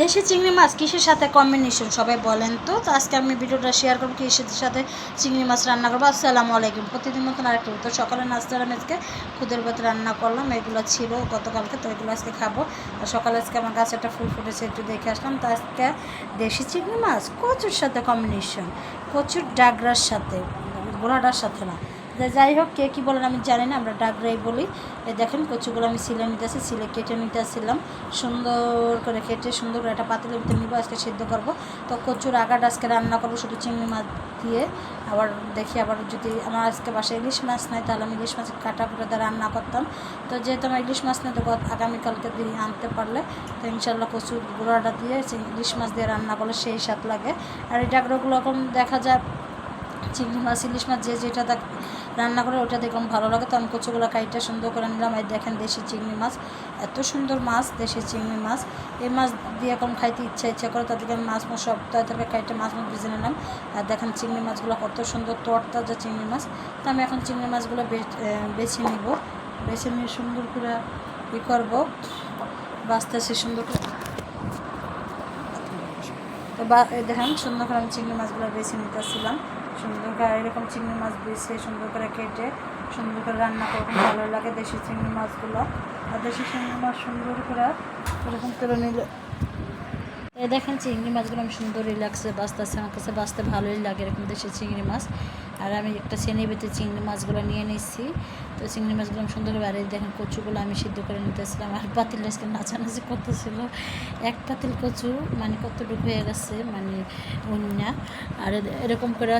দেশি চিংড়ি মাছ কিসের সাথে কম্বিনেশন সবাই বলেন তো। তো আজকে আমি ভিডিওটা শেয়ার করব কিসের সাথে চিংড়ি মাছ রান্না করব। আসসালামু আলাইকুম। প্রতিদিন মতন আরেকটা তো সকালে নাস্তার আমি আজকে খুদের ভাত রান্না করলাম। এগুলো ছিল গতকালকে, তো এগুলো আজকে খাব। আর সকালে আজকে আমার গাছে একটা ফুল ফুটেছে, একটু দেখে আসলাম। তো আজকে দেশি চিংড়ি মাছ কচুর সাথে কম্বিনেশন কচুর ডাগরার সাথে গোলাডার সাথে না। যাই হোক, কে কী বলেন আমি জানি না, আমরা ডাগরাই বলি। এই দেখেন, কচুগুলো আমি সিলে নিতেছি, সিলে কেটে নিতেছিলাম। সুন্দর করে কেটে সুন্দর করে একটা পাতিলের ভিতরে নিবো, আজকে সিদ্ধ করব। তো কচুর আগাটা আজকে রান্না করব, শুধু চিংড়ি মাছ দিয়ে। আবার দেখি, আবার যদি আমার আজকে বাসায় ইলিশ মাছ নাই, তাহলে আমি ইলিশ মাছ কাটা কুটা দিয়ে রান্না করতাম। তো যেহেতু আমার ইলিশ মাছ নেই, তো আগামীকালকে দিয়ে আনতে পারলে, তো ইনশাল্লাহ কচুর গুঁড়াটা দিয়ে ইলিশ মাছ দিয়ে রান্না করলে সেই স্বাদ লাগে। আর এই ডাগরাগুলো এখন দেখা যায়, চিংড়ি মাছ, ইলিশ মাছ, যে যেটা রান্না করে ওটা দেখলাম ভালো লাগে, তো আমি কচুগুলো কাইটা সুন্দর করে নিলাম। এই দেখেন দেশি চিংড়ি মাছ, এত সুন্দর মাছ, দেশি চিংড়ি মাছ। এই মাছ দিয়ে এখন খাইতে ইচ্ছা ইচ্ছা করে তাদেরকে আমি মাছ মাছ সব তাদেরকে কাইটে মাছ মাছ ভেজে নিলাম। আর দেখেন চিংড়ি মাছগুলো কত সুন্দর তরতাজা চিংড়ি মাছ। তো আমি এখন চিংড়ি মাছগুলো বেছে নিব। বেছে নিয়ে সুন্দর করে ই করব। বাঁচতেছি সুন্দর করে। তো বা দেখেন সুন্দর করে আমি চিংড়ি মাছগুলো বেছে নিতেছিলাম। সুন্দর করে এরকম চিংড়ি মাছ বেছে সুন্দর করে কেটে সুন্দর করে রান্না করতে ভালো লাগে দেশি চিংড়ি মাছগুলো। আর দেশি চিংড়ি মাছ সুন্দর করে এরকম তুলে নিলে এই দেখেন চিংড়ি মাছগুলো আমি সুন্দর রিল্যাক্সে বাঁচতেছি, আমার কাছে বাঁচতে ভালোই লাগে এরকম দেশি চিংড়ি মাছ। আর আমি একটা চেনি বেতে চিংড়ি মাছগুলো নিয়ে নিচ্ছি। তো চিংড়ি মাছগুলো আমি সুন্দর এই দেখেন কচুগুলো আমি সিদ্ধ করে নিতেছিলাম, আর পাতিল আজকে নাচানাচি করতেছিল। এক পাতিল কচু মানে কতটুকু হয়ে গেছে মানে অন্য। আর এরকম করে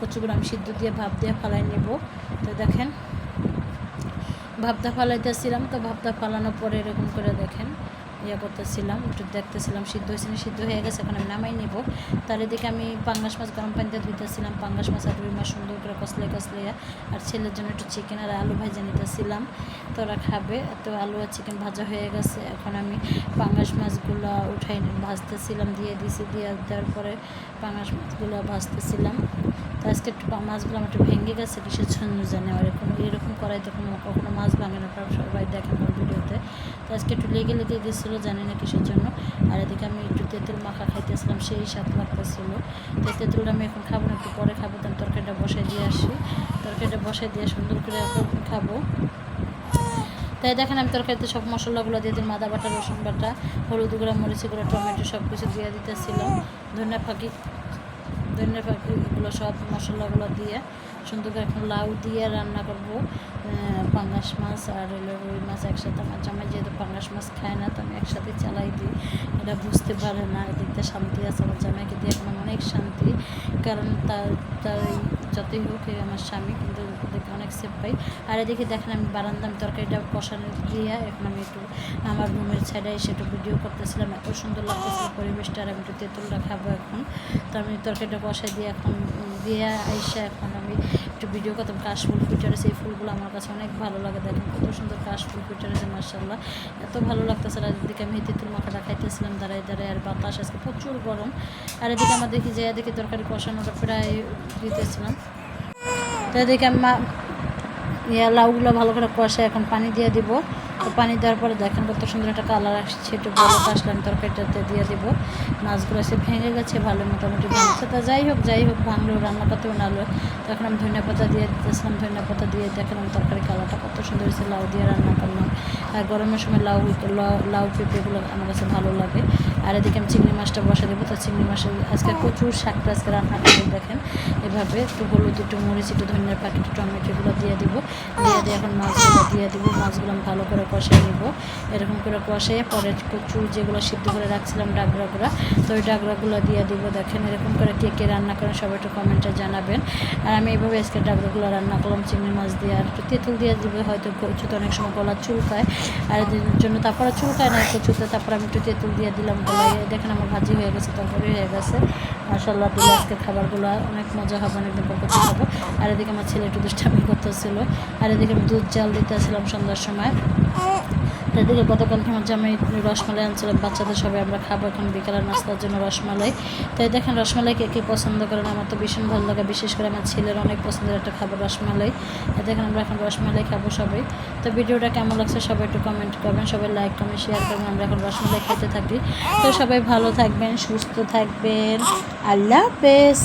কচুগুলো আমি সিদ্ধ দিয়ে, ভাপ দিয়ে ফালাই নেব। তো দেখেন ভাবটা ফালাইতেছিলাম, তো ভাবটা ফালানোর পরে এরকম করে দেখেন। ইয়ে করতেছিলাম, একটু দেখতেছিলাম, সিদ্ধ হয়েছে না, সিদ্ধ হয়ে গেছে, এখন আমি নামাই নেব। তার এদিকে আমি পাঙ্গাস মাছ গরম পানিতে ধুইতেছিলাম, পাঙ্গাস মাছ আর রুই মাছ সুন্দর করে কসলে কসলে আর ছেলের জন্য একটু চিকেন আর আলু ভাজা নিতেছিলাম। তো ওরা খাবে, তো আলু আর চিকেন ভাজা হয়ে গেছে, এখন আমি পাঙ্গাস মাছগুলো উঠাই ভাজতেছিলাম, দিয়ে দিয়েছি দিয়ে দেওয়ার পরে পাঙ্গাস মাছগুলো ভাজতেছিলাম। তো আজকে একটু মাছগুলো আমার একটু ভেঙে গেছে কিসের জন্য জানে আর এরকম এরকম করাইতে কোনো কখনো মাছ ভাঙে না আপনারা সবাই দেখেন আমার ভিডিওতে। তো আজকে একটু লেগে লেগে গেছিল, জানি না কিসের জন্য। আর এদিকে আমি একটু তেঁতুল মাখা খাইতেছিলাম, সেই স্বাদ লাগতেছিল। তো তেঁতুলটা আমি এখন খাব না, একটু পরে খাব তো তরকারিটা বসাই দিয়ে আসি। তরকারিটা বসাই দিয়ে সুন্দর করে এখন খাব। তাই দেখেন আমি তরকারিতে সব মশলাগুলো দিয়ে দিলাম, আদা বাটা, রসুন বাটা, হলুদ গুঁড়া মরিচি গুঁড়া, টমেটো সব কিছু দিয়ে দিতেছিলাম। ধনিয়া ফাঁকি ধনিয়া এগুলো সব মশলাগুলো দিয়ে। সুন্দর করে। এখন লাউ দিয়ে রান্না করব পাঙ্গাস মাছ আর হলো রুই মাছ একসাথে। আমার জামাই যেহেতু পাঙ্গাস মাছ খায় না, তো আমি একসাথে চালাই দিই। এটা বুঝতে পারে না, এদিকটা শান্তি আছে। আমার জামাইকে দিয়ে এখন অনেক শান্তি, কারণ তার এই যতই হোক আমার স্বামী, কিন্তু দেখে অনেক সেফ পাই। আর এদিকে দেখেন আমি বারান্দা আমি তরকারিটা কষানো দিয়ে এখন আমি একটু আমার রুমের ছাইডে এসে একটু ভিডিও করতেছিলাম। এত সুন্দর লাগতেছিল পরিবেশটা, আর আমি একটু তেঁতুলটা খাব এখন। তো আমি তরকারিটা কষাই দিয়ে এখন দিয়ে আইসা এখন আমি একটু ভিডিও করতাম কাশফুল ফুটে রয়েছে এই ফুলগুলো আমার কাছে অনেক ভালো লাগে। দেখেন কত সুন্দর কাশফুল ফুটে রয়েছে মার্শাল্লাহ এত ভালো লাগতেছে আর এদিকে আমি তেঁতুল মাখাটা খাইতেছিলাম, দাঁড়ায় দাঁড়ায় আর বাতাস আজকে প্রচুর গরম। আর এদিকে আমার দেখি যে, এদিকে তরকারি কষানোটা প্রায় দিতেছিলাম। তো এদিকে আমি ইয়া লাউগুলো ভালো করে কষে এখন পানি দিয়ে দিব। পানি দেওয়ার পরে দেখেন কত সুন্দর একটা কালার আসছে, একটু বড় আসলে আমি তরকারিটাতে দিয়ে দিব। মাছগুলো এসে ভেঙে গেছে, ভালো মোটামুটি ভেঙেছে। তা যাই হোক যাই হোক, ভাঙলো, রান্না করতে নালো তখন আমি ধনিয়া পাতা দিয়ে দিতেছিলাম, ধনিয়া পাতা দিয়ে দেখলাম তরকারি কালারটা কত সুন্দর হয়েছে, লাউ দিয়ে রান্না করলাম। আর গরমের সময় লাউ লাউ- পেঁপেগুলো আমার কাছে ভালো লাগে। আর এদিকে আমি চিংড়ি মাছটা বসা দেবো। তো চিংড়ি মাছের আজকে প্রচুর শাকটা আজকে রান্না করে দেখেন। এভাবে একটু হলুদ, একটু মরিচ, একটু ধনিয়ার পাখি একটু টমেটো এগুলো দিয়ে দিব। দিয়ে দিয়ে এখন মাছগুলো দিয়ে দিব। মাছগুলো আমি ভালো করে কষিয়ে নিব। এরকম করে কষিয়ে পরে কচু যেগুলো সিদ্ধ করে রাখছিলাম ডাগরাগুলো তো ওই ডাগরাগুলো দিয়ে দিব। দেখেন এরকম করে কে কে রান্না করেন সবাই একটু কমেন্টে জানাবেন। আর আমি এইভাবে আজকে ডাগরাগুলো রান্না করলাম, চিংড়ি মাছ দিয়ে। আর একটু তেঁতুল দিয়ে দিব, হয়তো কচুতে অনেক সময় গলা চুলকায় আর জন্য তারপরে চুলকায় না কচুতে, তারপর আমি একটু তেঁতুল দিয়ে দিলাম। দেখেন আমার ভাজি হয়ে গেছে, তরকারি হয়ে গেছে। মাসাল্লাহ দিলে আজকে খাবারগুলো অনেক মজা হবে, অনেকদিন পর করতে খাব। আর এদিকে আমার ছেলে একটু দুষ্টামি করতেছিল। আর এদিকে আমি দুধ জাল দিতেছিলাম সন্ধ্যার সময়। এদিকে গতকালকে আমার জামাই রসমালাই আনছিলাম, বাচ্চাদের সবাই আমরা খাব এখন বিকালের নাস্তার জন্য রসমালাই। তাই দেখেন রসমালাই কে কে পছন্দ করেন, আমার তো ভীষণ ভালো লাগে। বিশেষ করে আমার ছেলের অনেক পছন্দের একটা খাবার রসমালাই। তাই দেখেন আমরা এখন রসমালাই খাব সবাই। তো ভিডিওটা কেমন লাগছে সবাই একটু কমেন্ট করবেন, সবাই লাইক কমেন্ট শেয়ার করবেন। আমরা এখন রসমালাই খেতে থাকি। তো সবাই ভালো থাকবেন, সুস্থ থাকবেন। আল্লাহ হাফেজ।